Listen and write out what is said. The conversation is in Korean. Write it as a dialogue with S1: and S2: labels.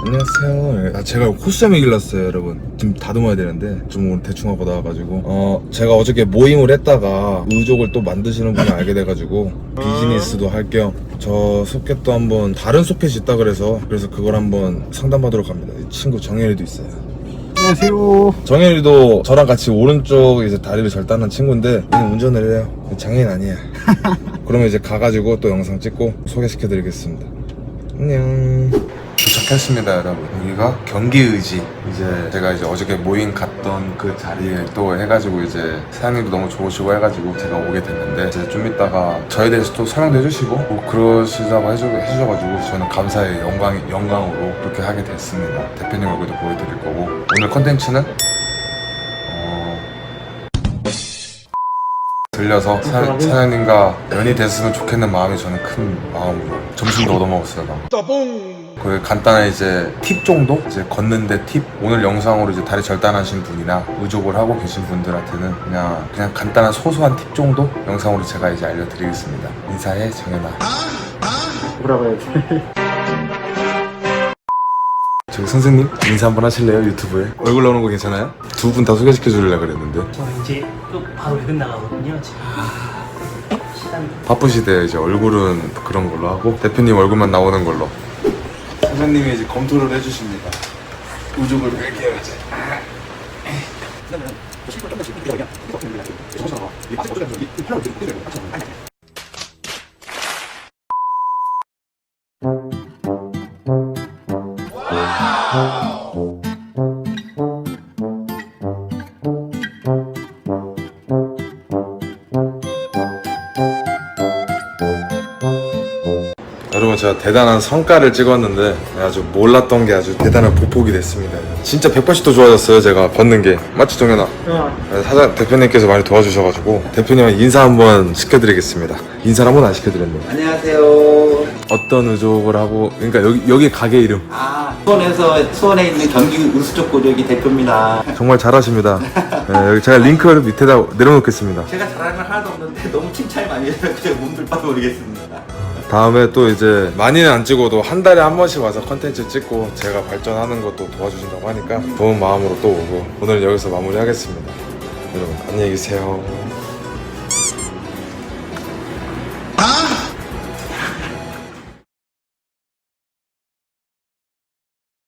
S1: 안녕하세요. 아, 제가 코스염이 길렀어요, 여러분. 지금 다듬어야 되는데 좀 오늘 대충 하고 나와가지고 어 제가 어저께 모임을 했다가 의족을 또 만드시는 분을 알게 돼가지고 비즈니스도 할 겸 저 소켓도 한번 다른 소켓이 있다 그래서 그래서 그걸 한번 상담받으러 갑니다. 이 친구 정현이도 있어요.
S2: 안녕하세요.
S1: 정현이도 저랑 같이 오른쪽 이제 다리를 절단한 친구인데 얘는 운전을 해요. 장애인 아니야. 그러면 이제 가가지고 또 영상 찍고 소개시켜드리겠습니다. 안녕. 도착했습니다, 여러분. 여기가 경기의지. 이제 제가 이제 어저께 모임 갔던 그 자리에 또 해가지고 이제 사장님도 너무 좋으시고 해가지고 제가 오게 됐는데 이제 좀 이따가 저에 대해서 또 설명도 해주시고 뭐 그러시다고 해주, 해주셔가지고 저는 감사의 영광, 영광으로 그렇게 하게 됐습니다. 대표님 얼굴도 보여드릴 거고 오늘 컨텐츠는 들려서 사, 사장님과 연이 됐으면 좋겠는 마음이 저는 큰 마음으로 점심도 얻어먹었어요. 막. 그 간단한 이제 팁 정도 이제 걷는데 팁 오늘 영상으로 이제 다리 절단하신 분이나 의족을 하고 계신 분들한테는 그냥 그냥 간단한 소소한 팁 정도 영상으로 제가 이제 알려드리겠습니다. 인사해 정연아.
S2: 뭐라고 해야지?
S1: 저기 선생님 인사 한번 하실래요 유튜브에? 얼굴 나오는 거 괜찮아요? 두 분 다 소개시켜 주려고 그랬는데.
S3: 저 이제 또 바로 외근 나가거든요 지금. 시간
S1: 바쁘시대요 이제. 얼굴은 그런 걸로 하고 대표님 얼굴만 나오는 걸로. 선생님이 이제 검토를 해주십니다. 의족을 뺄게요 이제 아. 여러분 제가 대단한 성과를 찍었는데 아주 몰랐던 게 아주 대단한 보폭이 됐습니다 진짜 180도 좋아졌어요 제가 걷는 게 맞지 정현아? 네, 사장 대표님께서 많이 도와주셔가지고 대표님 인사 한번 시켜드리겠습니다 인사를 한번 안 시켜드렸네요
S4: 안녕하세요.
S1: 어떤 의족을 하고 그러니까 여기 여기 가게 이름
S4: 아, 수원에서 수원에 있는 경기 우수적 고력이 대표입니다.
S1: 정말 잘하십니다 네, 여기 제가 링크를 밑에다 내려놓겠습니다
S4: 제가 잘하는 건 하나도 없는데 너무 칭찬 많이 해서 그냥 몸둘 바 모르겠습니다.
S1: 다음에 또 이제 많이는 안 찍어도 한 달에 한 번씩 와서 컨텐츠 찍고 제가 발전하는 것도 도와주신다고 하니까 좋은 마음으로 또 오고 오늘 여기서 마무리하겠습니다. 여러분 안녕히 계세요